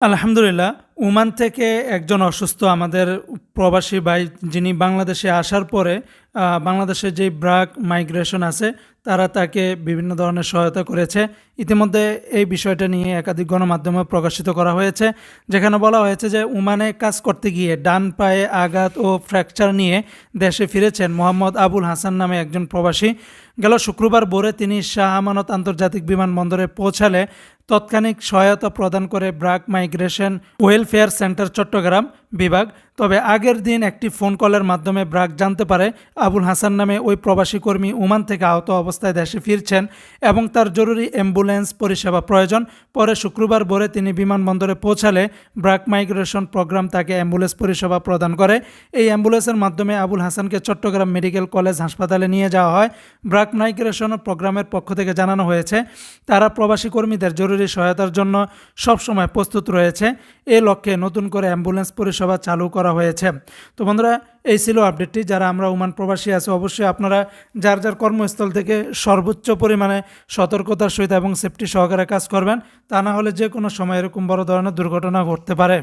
আলহামদুলিল্লাহ ওমান থেকে একজন অসুস্থ আমাদের প্রবাসী ভাই যিনি বাংলাদেশে আসার পরে বাংলাদেশে যে ব্রাক মাইগ্রেশন আছে, তারা তাকে বিভিন্ন ধরনের সহায়তা করেছে। ইতিমধ্যে এই বিষয়টা নিয়ে একাধিক গণমাধ্যমে প্রকাশিত করা হয়েছে, যেখানে বলা হয়েছে যে উমানে কাজ করতে গিয়ে ডান পায়ে আঘাত ও ফ্র্যাকচার নিয়ে দেশে ফিরেছেন মোহাম্মদ আবুল হাসান নামে একজন প্রবাসী। গেল শুক্রবার ভোরে তিনি শাহ আমানত আন্তর্জাতিক বিমানবন্দরে পৌঁছালে, তৎক্ষণিক সহায়তা প্রদান করে BRAC migration welfare centre Chattogram বিভাগ। তবে আগের দিন একটি ফোন কলের মাধ্যমে ব্রাক জানতে পারে, আবুল হাসান নামে ওই প্রবাসী কর্মী ওমান থেকে আহত অবস্থায় দেশে ফিরছেন এবং তার জরুরি অ্যাম্বুলেন্স পরিষেবা প্রয়োজন। পরে শুক্রবার ভোরে তিনি বিমানবন্দরে পৌঁছালে ব্রাক মাইগ্রেশন প্রোগ্রাম তাকে অ্যাম্বুলেন্স পরিষেবা প্রদান করে। এই অ্যাম্বুলেন্সের মাধ্যমে আবুল হাসানকে চট্টগ্রাম মেডিকেল কলেজ হাসপাতালে নিয়ে যাওয়া হয়। ব্রাক মাইগ্রেশন প্রোগ্রামের পক্ষ থেকে জানানো হয়েছে, তারা প্রবাসী কর্মীদের জরুরি সহায়তার জন্য সবসময় প্রস্তুত রয়েছে। এ লক্ষ্যে নতুন করে অ্যাম্বুলেন্স পরিষেবা চালু করা হয়েছে। তো বন্ধুরা, এই ছিল আপডেটটি যারা আমরা ওমান প্রবাসী আছে, অবশ্যই আপনারা যার যার কর্মস্থল থেকে সর্বোচ্চ পরিমাণে সতর্কতার সহিত এবং সেফটি সহকারে কাজ করবেন। তা না হলে যে কোনো সময় এরকম বড় ধরনের দুর্ঘটনা ঘটতে পারে।